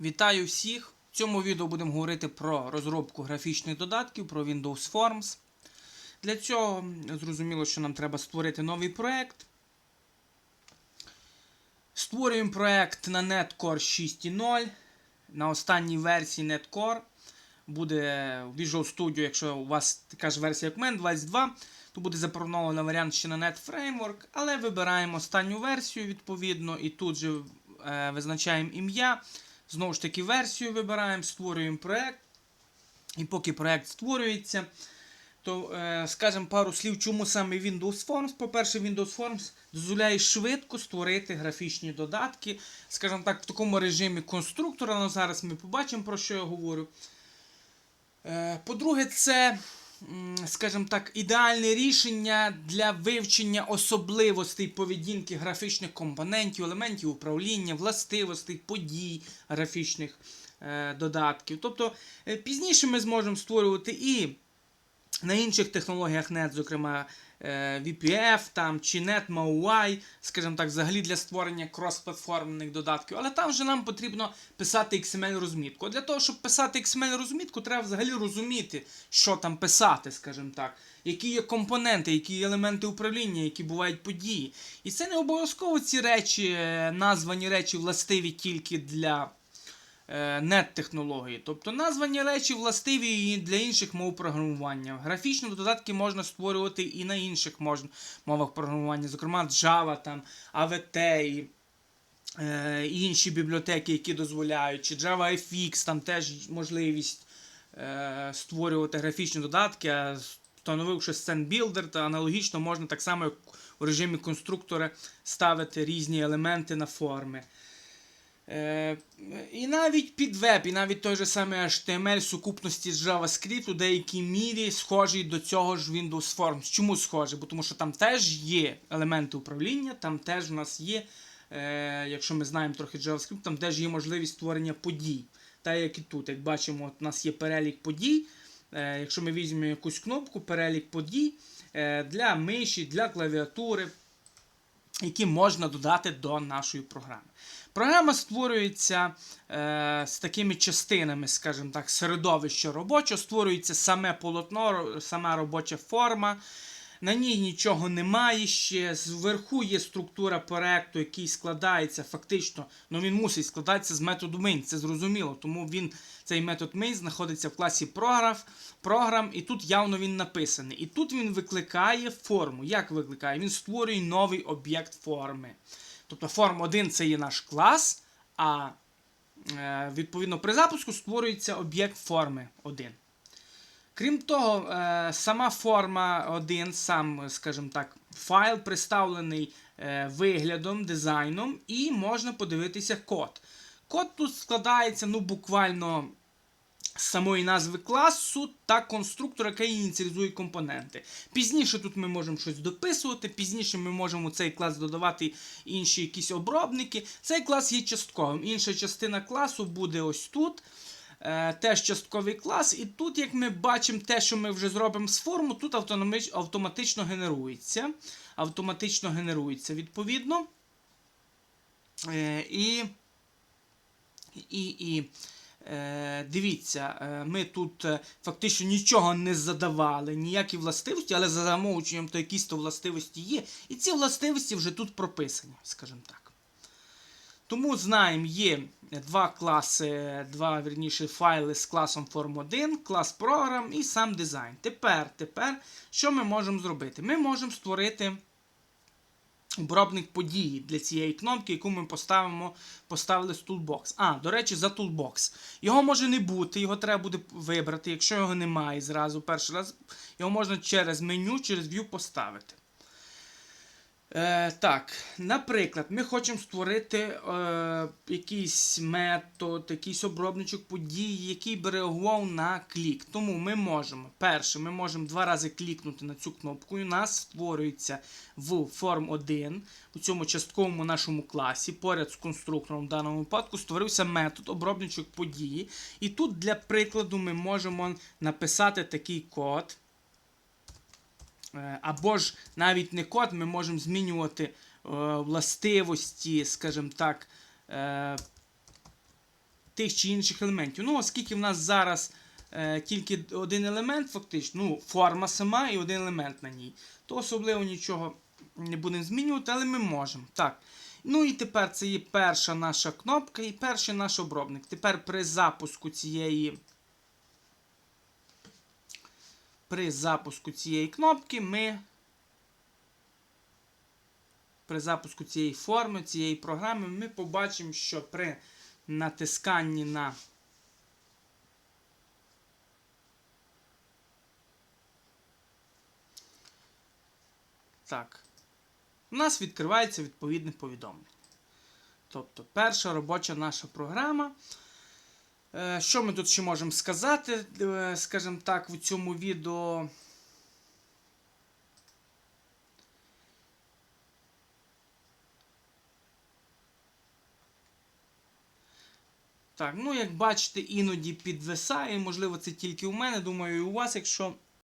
Вітаю всіх! В цьому відео будемо говорити про розробку графічних додатків, про Windows Forms. Для цього зрозуміло, що нам треба створити новий проект. Створюємо проект на Netcore 6.0. На останній версії Netcore. Буде в Visual Studio, якщо у вас така ж версія, як в мене, 22, то буде запропоновано варіант ще на Net Framework, але вибираємо останню версію відповідно, і тут же е, визначаємо ім'я. Знову ж таки, версію вибираємо, створюємо проект. І поки проект створюється, то е, скажемо пару слів, чому саме Windows Forms. По-перше, Windows Forms дозволяє швидко створити графічні додатки, скажімо так, в такому режимі конструктора. Ну, зараз ми побачимо, про що я говорю. Е, По-друге, це, скажімо так, ідеальне рішення для вивчення особливостей поведінки графічних компонентів, елементів управління, властивостей, подій графічних е, додатків. Тобто е, пізніше ми зможемо створювати і на інших технологіях NET, зокрема е, VPF там, чи NetMAUI, скажімо так, взагалі для створення кросплатформних додатків. Але там вже нам потрібно писати XML-розмітку. А для того, щоб писати XML-розмітку, треба взагалі розуміти, що там писати, скажімо так, які є компоненти, які є елементи управління, які бувають події. І це не обов'язково ці речі, е, названі речі властиві тільки для е, нет-технології. Тобто названі речі властиві і для інших мов програмування. Графічні додатки можна створювати і на інших мовах програмування, зокрема Java, там, AVT і е, інші бібліотеки, які дозволяють, чи JavaFX, там теж можливість е, створювати графічні додатки, а встановивши ScentBuilder, та аналогічно можна так само, як у режимі конструктора, ставити різні елементи на форми. Е, і навіть під веб, і навіть той же самий HTML сукупності з JavaScript у деякій мірі схожий до цього ж Windows Forms. Чому схожий? Бо тому що там теж є елементи управління, там теж у нас є, е, якщо ми знаємо трохи JavaScript, там теж є можливість створення подій. Так як і тут, як бачимо, от у нас є перелік подій. Е, якщо ми візьмемо якусь кнопку, перелік подій е, для миші, для клавіатури, які можна додати до нашої програми. Програма створюється е, з такими частинами, скажімо так, середовище робоче, створюється саме полотно, сама робоча форма. На ній нічого немає ще. Зверху є структура проекту, який складається фактично, ну він мусить складатися з методу main, це зрозуміло. Тому він, цей метод main знаходиться в класі програм, програм, і тут явно він написаний. І тут він викликає форму. Як викликає? Він створює новий об'єкт форми. Тобто форм 1 це є наш клас, а е, відповідно при запуску створюється об'єкт форми 1. Крім того, е, сама форма 1, сам, скажімо так, файл представлений е, виглядом, дизайном, і можна подивитися код. Код тут складається ну, буквально з самої назви класу та конструктора, який ініціалізує компоненти. Пізніше тут ми можемо щось дописувати, пізніше ми можемо у цей клас додавати інші якісь обробники. Цей клас є частковим. Інша частина класу буде ось тут. Е, теж частковий клас, і тут, як ми бачимо, те, що ми вже зробимо з форму, тут автоматично генерується. Автоматично генерується відповідно. Е, і, і, і е, дивіться, е, ми тут фактично нічого не задавали, ніякі властивості, але за замовченням то якісь властивості є. І ці властивості вже тут прописані, скажімо так. Тому знаємо, є два класи, два вірніше, файли з класом Form1, клас програм і сам дизайн. Тепер, тепер, що ми можемо зробити? Ми можемо створити обробник події для цієї кнопки, яку ми поставимо, поставили з Toolbox. А, до речі, за Toolbox. Його може не бути, його треба буде вибрати. Якщо його немає зразу перший раз, його можна через меню, через View поставити. Е, так, наприклад, ми хочемо створити е, якийсь метод, якийсь обробничок подій, який би реагував на клік. Тому ми можемо, перше, ми можемо два рази клікнути на цю кнопку, і у нас створюється в Form 1 у цьому частковому нашому класі, поряд з конструктором в даному випадку, створився метод обробничок події. І тут для прикладу ми можемо написати такий код. Е, Або ж навіть не код, ми можемо змінювати е, властивості, скажімо так, е, тих чи інших елементів. Ну, оскільки в нас зараз тільки один елемент, фактично, ну, форма сама і один елемент на ній, то особливо нічого не будемо змінювати, але ми можемо. Так. Ну і тепер це є перша наша кнопка і перший наш обробник. Тепер при запуску цієї. При запуску цієї кнопки ми. При запуску цієї форми, цієї програми, ми побачимо, що при натисканні на Так. У нас відкривається відповідне повідомлення. Тобто, перша робоча наша програма. Е, Що ми тут ще можемо сказати, е, скажімо так, в цьому відео. Так, ну як бачите, іноді підвисає, можливо, це тільки у мене. Думаю, і у вас, якщо